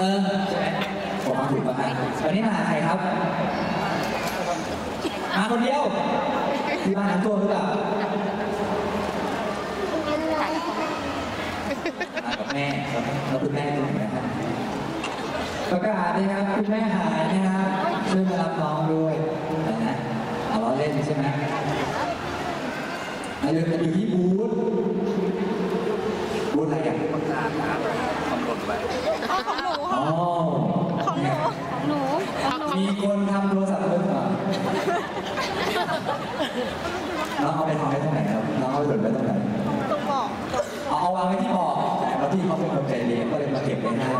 เออใช่ไหมผมมาถูกประมาณวันนี้มาหาใครครับ มาคนเดียวที่บ้านน้ำท่วมหรือเปล่ามากับแม่ครับแล้วคุณแม่อยู่ไหนครับประกาศนะครับคุณแม่หายนะครับช่วยมารับน้องด้วยนะเอาล้อเล่นใช่ไหมอันนี้อยู่ที่บูธบูธอะไรกัน อ๋อของหนู อ๋อ ของหนูของหนูของหนู มีคนทำโทรศัพท์เพิ่มมา น้องเอาไปทำไว้ตรงไหนครับน้องเอาไปหล่นไว้ตรงไหนต้องบอกเอาเอาวางไว้ที่บอกแต่ว่าพี่เขาเป็นคนใจดีก็เลยมาเก็บไว้ให้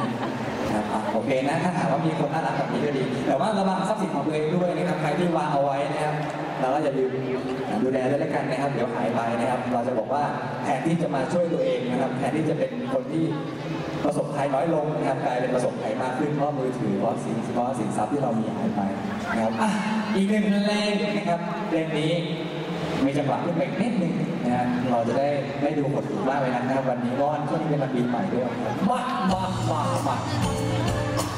นะครับอะโอเคนะถ้าหากว่ามีคนน่ารักแบบนี้ก็ดี แต่ว่าระวังทรัพย์สินของตัวเองด้วยนะครับใครที่วางเอาไว้นะครับเราก็อย่าลืมดูแลด้วยแล้วกันนะครับ เดี๋ยวหายไปนะครับ เราจะบอกว่าแทนที่จะมาช่วยตัวเองนะครับแทนที่จะเป็นคนที่ ประสบภัยน้อยลงนะครับกลายเป็นประสบภัยมากขึ้นเพราะมือถือเพราะสินเพราะสินทรัพย์ที่เรามีหายไปนะครับอะอีกหนึ่งเพลงนะครับเพลงนี้มีจังหวะขึ้นไปนิดนึงนะฮะเราจะได้ไม่ดูหดหูมากไปนักนะครับวันนี้ร้อนช่วงนี้เป็นวันปีใหม่ด้วยมามามามา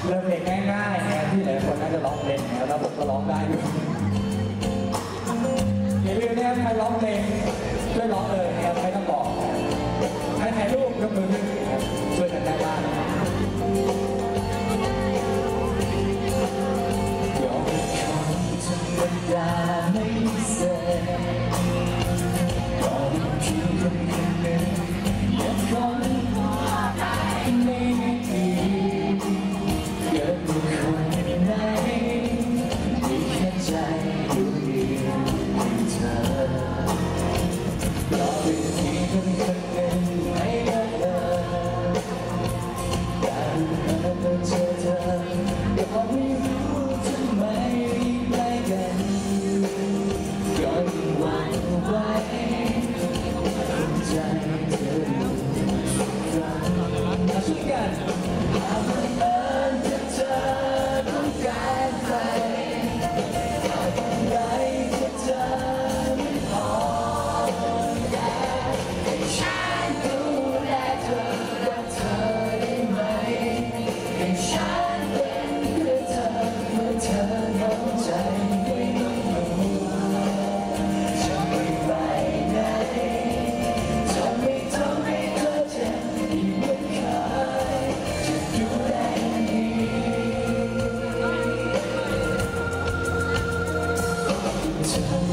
เริ่มเพลงง่ายๆนะที่หลายคนน่าจะร้องเพลงนะครับแล้วผมก็ร้องได้ด้วยอย่าลืมนะครับใครร้องเพลงช่วยร้องเลยนะครับไม่ต้องบอกใครถ่ายรูปยกมือขึ้น เ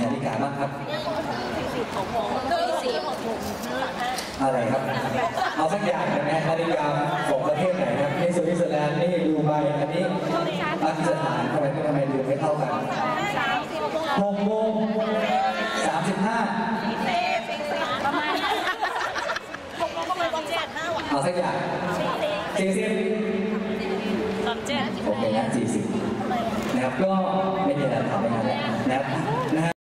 นนาฬิกาบ้างครับตีสี่หกโมงอะไรครับเอาสักอย่างนะฮะนาฬิกาของประเทศไหนครับนี่สวิตเซอร์แลนด์นี่ดูไบอันนี้ปากีสถานทำไมทำไมดูไม่เท่ากันหกโมงสามสิบห้าประมาณเอาสักอย่างสี่สิบสามเจ็ดโอเคนะสี่สิบนะครับก็ไม่มีอะไรทำไปงั้นแหละนะครับนะฮะ